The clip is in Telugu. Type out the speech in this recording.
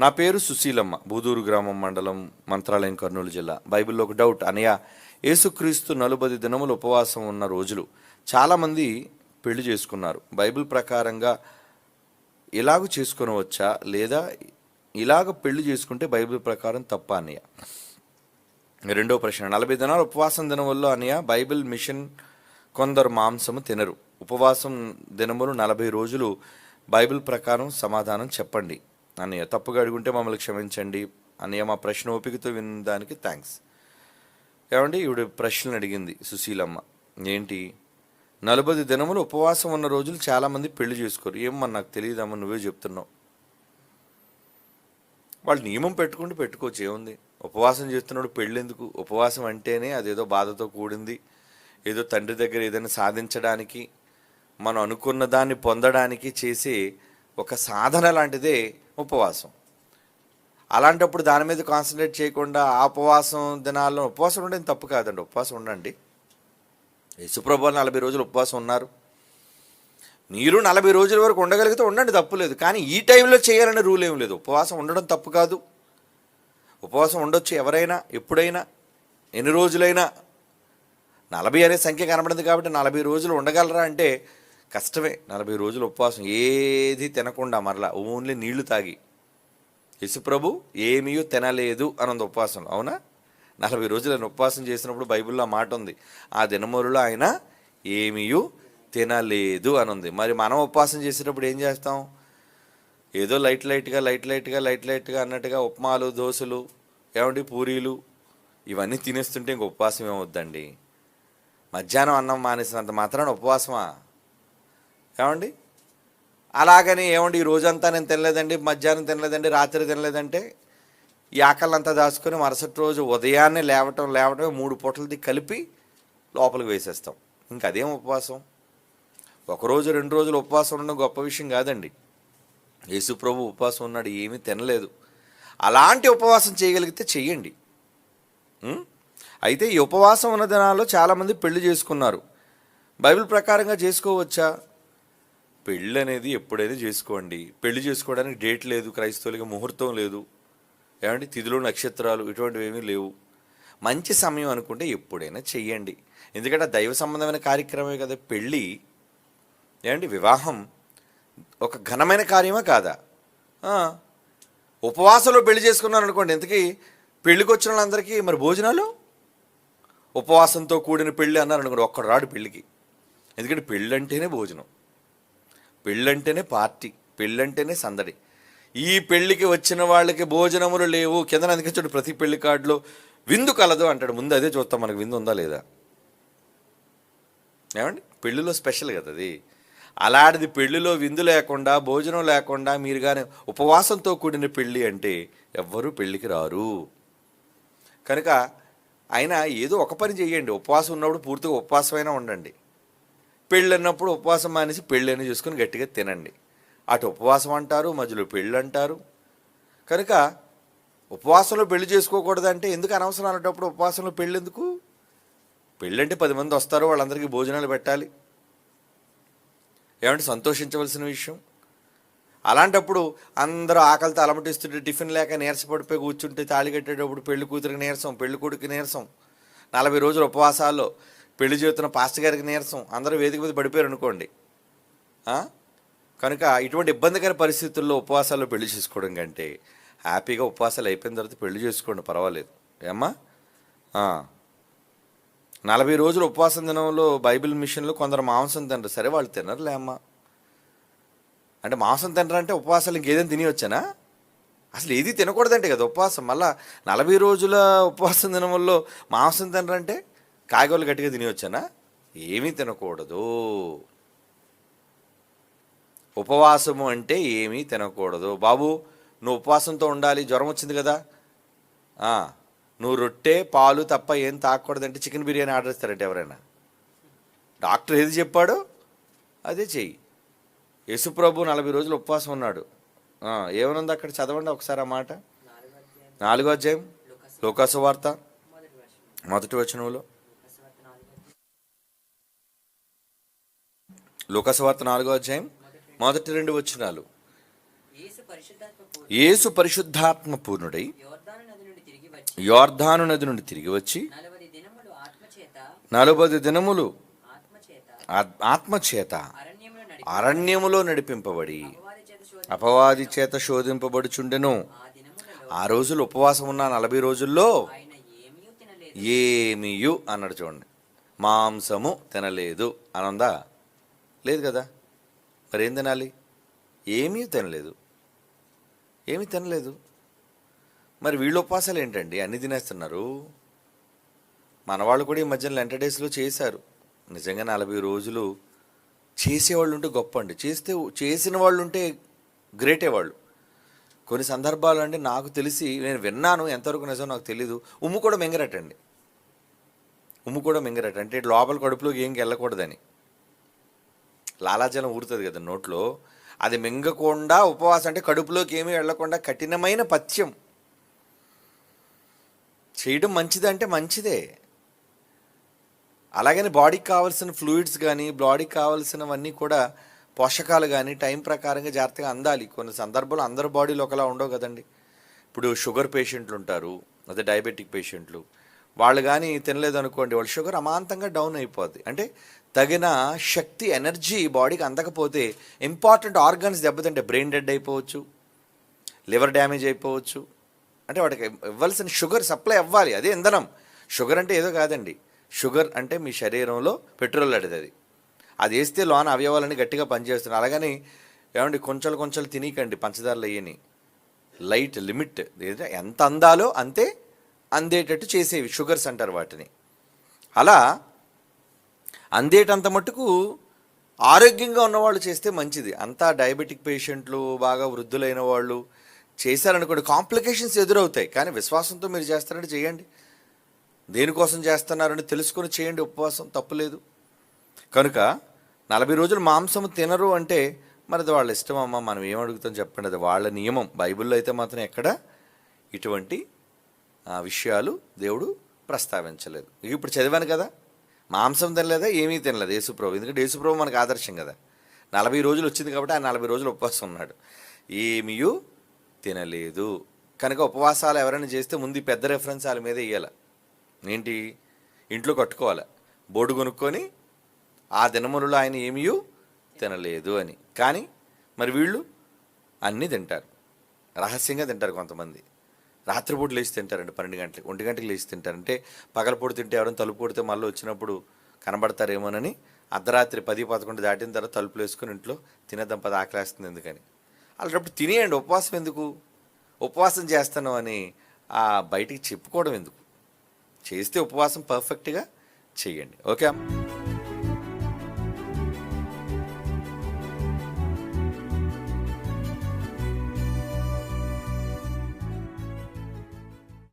నా పేరు సుశీలమ్మ బూదూరు గ్రామం మండలం మంత్రాలయం కర్నూలు జిల్లా. బైబిల్లో ఒక డౌట్ అనయ్య యేసుక్రీస్తు నలుబది దినములు ఉపవాసం ఉన్న రోజులు చాలామంది పెళ్ళి చేసుకున్నారు. బైబిల్ ప్రకారంగా ఇలాగ చేసుకునవచ్చా? లేదా ఇలాగ పెళ్ళి చేసుకుంటే బైబిల్ ప్రకారం తప్ప అన్నయ్య రెండో ప్రశ్న నలభై దినాలు ఉపవాసం దినం వల్ల బైబిల్ మిషన్ కొందరు మాంసము తినరు. ఉపవాసం దినములు నలభై రోజులు బైబిల్ ప్రకారం సమాధానం చెప్పండి. అన్నయ్య తప్పుగా అడుగుంటే మమ్మల్ని క్షమించండి అన్నయ్య మా ప్రశ్న ఓపికతో వినడానికి థ్యాంక్స్. ఏమండి? ఈవిడ ప్రశ్నలు అడిగింది సుశీలమ్మ. ఏంటి? నలభై దినములు ఉపవాసం ఉన్న రోజులు చాలామంది పెళ్ళి చేసుకోరు. ఏమో నాకు తెలియదమ్మా నువ్వే చెప్తున్నావు. వాళ్ళు నియమం పెట్టుకుంటూ పెట్టుకోవచ్చు. ఏముంది? ఉపవాసం చేస్తున్నాడు పెళ్ళెందుకు? ఉపవాసం అంటేనే అదేదో బాధతో కూడింది. ఏదో తండ్రి దగ్గర ఏదైనా సాధించడానికి మనం అనుకున్న దాన్ని పొందడానికి చేసే ఒక సాధన లాంటిదే ఉపవాసం. అలాంటప్పుడు దాని మీద కాన్సన్ట్రేట్ చేయకుండా ఆ ఉపవాసం దినాల్లో ఉపవాసం ఉండేది తప్పు కాదండి. ఉపవాసం ఉండండి. యేసుప్రభు నలభై రోజులు ఉపవాసం ఉన్నారు. మీరు నలభై రోజుల వరకు ఉండగలిగితే ఉండండి తప్పు లేదు. కానీ ఈ టైంలో చేయాలనే రూల్ ఏం లేదు. ఉపవాసం ఉండడం తప్పు కాదు. ఉపవాసం ఉండొచ్చు ఎవరైనా ఎప్పుడైనా ఎన్ని రోజులైనా. నలభై అనే సంఖ్య కనబడింది కాబట్టి నలభై రోజులు ఉండగలరా అంటే కష్టమే. నలభై రోజులు ఉపవాసం. ఏది తినకుండా మరలా ఓన్లీ నీళ్ళు తాగి. యశుప్రభు ఏమీయో తినలేదు అనంత ఉపవాసం అవునా? నలభై రోజులు ఆయన ఉపవాసం చేసినప్పుడు బైబిల్లో మాట ఉంది. ఆ దినమూరులో ఆయన ఏమీయూ తినలేదు అని ఉంది మరి మనం ఉపవాసం చేసేటప్పుడు ఏం చేస్తాం? ఏదో లైట్ లైట్గా లైట్ లైట్గా లైట్ లైట్గా అన్నట్టుగా ఉప్మాలు దోశలు ఏమండి పూరీలు ఇవన్నీ తినేస్తుంటే ఇంక ఉపవాసం ఏమవుద్దండి? మధ్యాహ్నం అన్నం మానేసినంత మాత్రాన ఉపవాసమా? ఏమండి? అలాగని ఏమండి ఈ రోజంతా నేను తినలేదండి మధ్యాహ్నం తినలేదండి రాత్రి తినలేదంటే ఈ ఆకలంతా దాచుకొని మరుసటి రోజు ఉదయాన్నే లేవటం లేవటం మూడు పూటలది కలిపి లోపలికి వేసేస్తాం. ఇంక అదేం ఉపవాసం? ఒకరోజు రెండు రోజులు ఉపవాసం ఉండడం గొప్ప విషయం కాదండి. యేసు ప్రభు ఉపవాసం ఉన్నాడు ఏమీ తినలేదు. అలాంటి ఉపవాసం చేయగలిగితే చెయ్యండి. అయితే ఈ ఉపవాసం ఉన్న దినాల్లో చాలామంది పెళ్ళి చేసుకున్నారు. బైబిల్ ప్రకారంగా చేసుకోవచ్చా? పెళ్ళి అనేది ఎప్పుడైనా చేసుకోండి. పెళ్ళి చేసుకోవడానికి డేట్ లేదు క్రైస్తవులకి ముహూర్తం లేదు. ఏమండి? తిథులు నక్షత్రాలు ఇటువంటివి ఏమీ లేవు. మంచి సమయం అనుకుంటే ఎప్పుడైనా చెయ్యండి. ఎందుకంటే దైవ సంబంధమైన కార్యక్రమమే కదా పెళ్ళి. ఏమండి? వివాహం ఒక ఘనమైన కార్యమా కాదా? ఉపవాసంలో పెళ్ళి చేసుకున్నాను అనుకోండి ఇంతకీ పెళ్ళికి వచ్చిన వాళ్ళందరికీ మరి భోజనాలు? ఉపవాసంతో కూడిన పెళ్ళి అన్నారు అనుకోండి ఒక్కడు రాడు పెళ్ళికి. ఎందుకంటే పెళ్ళి అంటేనే భోజనం. పెళ్ళంటేనే పార్టీ పెళ్ళంటేనే సందడి. ఈ పెళ్ళికి వచ్చిన వాళ్ళకి భోజనములు లేవు. కింద అందుకే చూడు ప్రతి పెళ్ళి కార్డులో. విందు కలదు అంటాడు. ముందు అదే చూస్తాం. మనకు విందు ఉందా లేదా? ఏమండి? పెళ్ళిలో స్పెషల్ కదా అది. అలాంటిది పెళ్ళిలో విందు లేకుండా భోజనం లేకుండా మీరు కానీ ఉపవాసంతో కూడిన పెళ్ళి అంటే ఎవ్వరూ పెళ్ళికి రారు. కనుక అయినా ఏదో ఒక పని చేయండి ఉపవాసం ఉన్నప్పుడు పూర్తిగా ఉపవాసమైనా ఉండండి. పెళ్ళి అన్నప్పుడు ఉపవాసం మానేసి పెళ్ళి అని చూసుకొని గట్టిగా తినండి. అటు ఉపవాసం అంటారు మధ్యలో పెళ్ళి అంటారు. కనుక ఉపవాసంలో పెళ్ళి చేసుకోకూడదంటే ఎందుకు అనవసరం అనేటప్పుడు ఉపవాసంలో పెళ్ళి ఎందుకు? పెళ్ళి అంటే పది మంది వస్తారు వాళ్ళందరికీ భోజనాలు పెట్టాలి. ఏమంటే సంతోషించవలసిన విషయం? అలాంటప్పుడు అందరూ ఆకలితో అలమటిస్తుంటే టిఫిన్ లేక నీరసపడిపోయి కూర్చుంటే తాళి కట్టేటప్పుడు పెళ్ళి కూతురికి నీరసం పెళ్ళి కొడుకు నీరసం. నలభై రోజులు ఉపవాసాల్లో పెళ్ళి చేస్తున్న పాస్టర్ గారికి నీరసం. అందరూ వేదిక మీద పడిపోయారు అనుకోండి. కనుక ఇటువంటి ఇబ్బందికర పరిస్థితుల్లో ఉపవాసాలు పెళ్ళి చేసుకోవడం కంటే హ్యాపీగా ఉపవాసాలు అయిపోయిన తర్వాత పెళ్ళి చేసుకోండి పర్వాలేదు. ఏమ్మా? నలభై రోజులు ఉపవాసం దినంలో బైబిల్ మిషన్లో కొందరు మాంసం తినరు. సరే వాళ్ళు తినరులే అమ్మా. అంటే మాంసం తినరంటే ఉపవాసాలు ఇంకేదైనా తినవచ్చానా అసలు ఏది తినకూడదంటే కదా ఉపవాసం. మళ్ళా నలభై రోజుల ఉపవాసం దినముల్లో మాంసం తినరంటే? కాయగూరలు గట్టిగా తినవచ్చానా ఏమీ తినకూడదు. ఉపవాసము అంటే ఏమీ తినకూడదు. బాబు నువ్వు ఉపవాసంతో ఉండాలి జ్వరం వచ్చింది కదా? నువ్వు రొట్టె పాలు తప్ప ఏం తాగకూడదంటే చికెన్ బిర్యానీ ఆర్డర్ ఇస్తారంటే ఎవరైనా. డాక్టర్ ఏది చెప్పాడో? అదే చెయ్యి. యేసుప్రభు నలభై రోజులు ఉపవాసం ఉన్నాడు. ఏమనుంది అక్కడ? చదవండి ఒకసారి ఆ మాట. నాలుగో అధ్యాయం. లోకాసు వార్త. మొదటి వచనంలో. లోకాసు వార్త నాలుగో అధ్యాయం మొదటి రెండు వచనాలు. పూర్ణ యేసు పరిశుద్ధాత్మ పూర్ణుడై యోర్ధాను నది నుండి తిరిగి వచ్చి నలభై దినములు ఆత్మచేత అరణ్యములో నడి అరణ్యములో నడిపింపబడి అపవాది చేత శోధింపబడుచుండెను. ఆ రోజులు ఉపవాసం ఉన్న నలభై రోజుల్లో ఏమియు అన్నాడు చూడండి. మాంసము తినలేదు అనందా? లేదు కదా? మరి ఏం తినాలి? ఏమీ తినలేదు. ఏమీ తినలేదు. మరి వీళ్ళ ఉపవాసాలు ఏంటండి? అన్ని తినేస్తున్నారు. మన వాళ్ళు కూడా ఈ మధ్యన లెంట డేస్లో చేశారు. నిజంగా నలభై రోజులు చేసేవాళ్ళు ఉంటే గొప్ప అండి చేస్తే చేసిన వాళ్ళు ఉంటే గ్రేటే వాళ్ళు. కొన్ని సందర్భాలు అంటే నాకు తెలిసి నేను విన్నాను ఎంతవరకు నిజం నాకు తెలీదు. ఉమ్ము కూడా మింగరటండి. ఉమ్ము కూడా మింగరట. అంటే లోపల కడుపులోకి ఏం వెళ్ళకూడదని. లాలాజలం ఊరుతుంది కదా నోట్లో. అది మింగకుండా ఉపవాసం అంటే కడుపులోకి ఏమీ వెళ్ళకుండా కఠినమైన పథ్యం. చేయడం మంచిది అంటే మంచిదే. అలాగని బాడీకి కావాల్సిన ఫ్లూయిడ్స్ కానీ బాడీకి కావాల్సినవన్నీ కూడా పోషకాలు కానీ టైం ప్రకారంగా జాగ్రత్తగా అందాలి. కొన్ని సందర్భాలు అందరి బాడీలో ఒకలా ఉండవు కదండి. ఇప్పుడు షుగర్ పేషెంట్లు ఉంటారు అదే డయాబెటిక్ పేషెంట్లు. వాళ్ళు కానీ తినలేదు అనుకోండి వాళ్ళ షుగర్ అమాంతంగా డౌన్ అయిపోద్ది. అంటే తగిన శక్తి ఎనర్జీ బాడీకి అందకపోతే ఇంపార్టెంట్ ఆర్గన్స్ దెబ్బతింటే బ్రెయిన్ డెడ్ అయిపోవచ్చు లివర్ డ్యామేజ్ అయిపోవచ్చు. అంటే వాడికి ఇవ్వాల్సిన షుగర్ సప్లై అవ్వాలి అదే ఇంధనం. షుగర్ అంటే ఏదో కాదండి. షుగర్ అంటే మీ శరీరంలో పెట్రోల్ అడిది అది అది వేస్తే లోన అవయవాలని గట్టిగా పనిచేస్తుంది అలాగని ఏమండి కొంచెం కొంచెం తినకండి పంచదారలు అయ్యని. లైట్ లిమిట్ ఎంత అందాలో అంతే అందేటట్టు చేసేవి షుగర్స్ అంటారు వాటిని. అలా అందేటంత మటుకు ఆరోగ్యంగా ఉన్నవాళ్ళు చేస్తే మంచిది. అంతా డయాబెటిక్ పేషెంట్లు బాగా వృద్ధులైన వాళ్ళు చేశారనుకోండి కాంప్లికేషన్స్ ఎదురవుతాయి. కానీ విశ్వాసంతో మీరు చేస్తారంటే చేయండి. దేనికోసం చేస్తున్నారని తెలుసుకొని చేయండి. ఉపవాసం తప్పులేదు కనుక నలభై రోజులు మాంసం తినరు అంటే మరి అది వాళ్ళ ఇష్టం అమ్మ మనం ఏం అడుగుతాం చెప్పండి. అది వాళ్ళ నియమం. బైబిల్లో అయితే మాత్రం ఎక్కడ ఇటువంటి విషయాలు దేవుడు ప్రస్తావించలేదు. ఇప్పుడు చదివాను కదా మాంసం తినలేదా ఏమీ తినలేదు యేసుప్రభు. ఎందుకంటే యేసుప్రభు మనకు ఆదర్శం కదా. నలభై రోజులు వచ్చింది కాబట్టి ఆయన నలభై రోజులు ఉపవాసం ఉన్నాడు. ఏమీ తినలేదు. కనుక ఉపవాసాలు ఎవరైనా చేస్తే ముందు పెద్ద రెఫరెన్స్ వాళ్ళ మీద ఇవ్వాలి ఏంటి? ఇంట్లో కట్టుకోవాలి. బోర్డు కొనుక్కొని ఆ దినములలో ఆయన ఏమీయూ తినలేదు అని. కానీ మరి వీళ్ళు అన్నీ తింటారు. రహస్యంగా తింటారు కొంతమంది. రాత్రిపూట లేచి తింటారండి పన్నెండు గంటలకు. ఒంటి గంటలకు లేచి తింటారంటే పగలపూట తింటే ఎవరైనా తలుపు కొడితే మళ్ళీ వచ్చినప్పుడు కనబడతారేమోనని అర్ధరాత్రి పది పదకొండు దాటిన తర్వాత తలుపులు వేసుకుని ఇంట్లో తినేద్దాం పది ఆకలేస్తుంది ఎందుకని. అలాంటప్పుడు తినేయండి ఉపవాసం ఎందుకు? ఉపవాసం చేస్తాను అని ఆ బయటికి చెప్పుకోవడం ఎందుకు? చేస్తే ఉపవాసం పర్ఫెక్ట్గా చేయండి. ఓకే